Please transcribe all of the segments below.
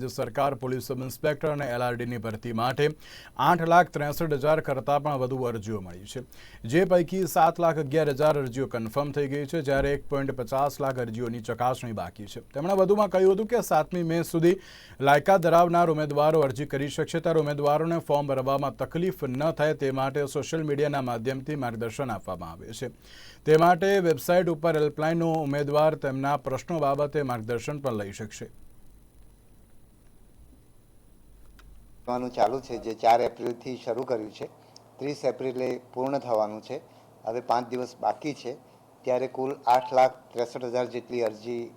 રાજ્ય સરકાર, police sub inspector અને એલઆરડીની ભરતી માટે આઠ લાખ ત્રેસઠ હજાર કરતાં પણ વધુ અરજીઓ મળી છે. જે પૈકી સાત લાખ અગિયાર હજાર અરજીઓ કન્ફર્મ થઈ ગઈ છે, જ્યારે એક પોઈન્ટ પચાસ લાખ અરજીઓની ચકાસણી બાકી છે. તેમણે વધુમાં કહ્યું હતું કે સાતમી મે સુધી લાયકાત ધરાવનાર ઉમેદવારો અરજી કરી શકશે, ત્યારે ઉમેદવારોને ફોર્મ ભરવામાં તકલીફ ન થાય તે માટે સોશિયલ મીડિયાના માધ્યમથી માર્ગદર્શન આપવામાં આવે છે. તે માટે વેબસાઇટ ઉપર હેલ્પલાઇનનો ઉમેદવાર તેમના પ્રશ્નો બાબતે માર્ગદર્શન પણ લઈ શકશે. થવાનું ચાલુ છે, જે ચાર એપ્રિલથી શરૂ કર્યું છે. ત્રીસ એપ્રિલે પૂર્ણ થવાનું છે. હવે પાંચ દિવસ બાકી છે. ત્યારે કુલ આઠ લાખ ત્રેસઠ હજાર જેટલી અરજી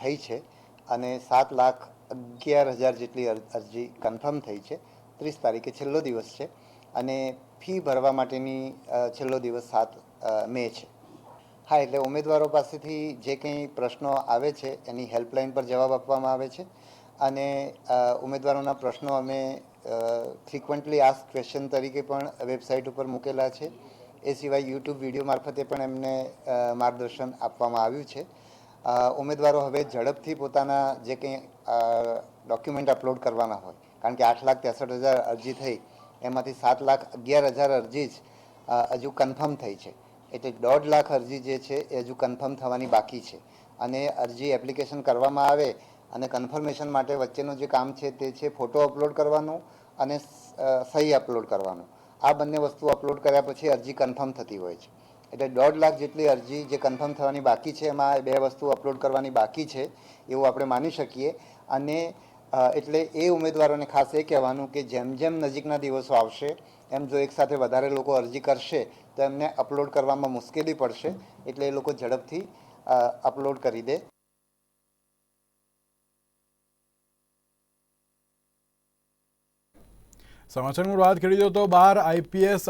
થઈ છે અને સાત લાખ અગિયાર હજાર જેટલી અરજી કન્ફર્મ થઈ છે. ત્રીસ તારીખે છેલ્લો દિવસ છે અને ફી ભરવા માટેની છેલ્લો દિવસ સાત મે છે. હા, એટલે ઉમેદવારો પાસેથી જે કંઈ પ્રશ્નો આવે છે એની હેલ્પલાઇન પર જવાબ આપવામાં આવે છે. અને ઉમેદવારોના પ્રશ્નો અમે ફ્રિકવન્ટલી આસ્ક ક્વેશ્ચન તરીકે પણ વેબસાઇટ ઉપર મૂકેલા છે. એ સિવાય યુટ્યુબ વીડિયો મારફતે પણ એમને માર્ગદર્શન આપવામાં આવ્યું છે. ઉમેદવારો હવે ઝડપથી પોતાના જે કંઈ ડોક્યુમેન્ટ અપલોડ કરવાના હોય, કારણ કે આઠ લાખ ત્રેસઠ હજાર અરજી થઈ, એમાંથી સાત લાખ અગિયાર હજાર અરજી જ હજુ કન્ફર્મ થઈ છે. એટલે દોઢ લાખ અરજી જે છે એ હજુ કન્ફર્મ થવાની બાકી છે. અને અરજી એપ્લિકેશન કરવામાં આવે અને કન્ફર્મેશન માટે વચ્ચેનું જે કામ છે તે છે ફોટો અપલોડ કરવાનું અને સહી અપલોડ કરવાનું. આ બંને વસ્તુ અપલોડ કર્યા પછી અરજી કન્ફર્મ થતી હોય છે. એટલે દોઢ લાખ જેટલી અરજી જે કન્ફર્મ થવાની બાકી છે, એમાં બે વસ્તુ અપલોડ કરવાની બાકી છે, એવું આપણે માની શકીએ. અને એટલે એ ઉમેદવારોને ખાસ એ કહેવાનું કે જેમ જેમ નજીકના દિવસો આવશે, એમ જો એકસાથે વધારે લોકો અરજી કરશે, તો એમને અપલોડ કરવામાં મુશ્કેલી પડશે. એટલે એ લોકો ઝડપથી અપલોડ કરી દે. સમાચારમાં વાત કરી દો તો બાર આઈપીએસ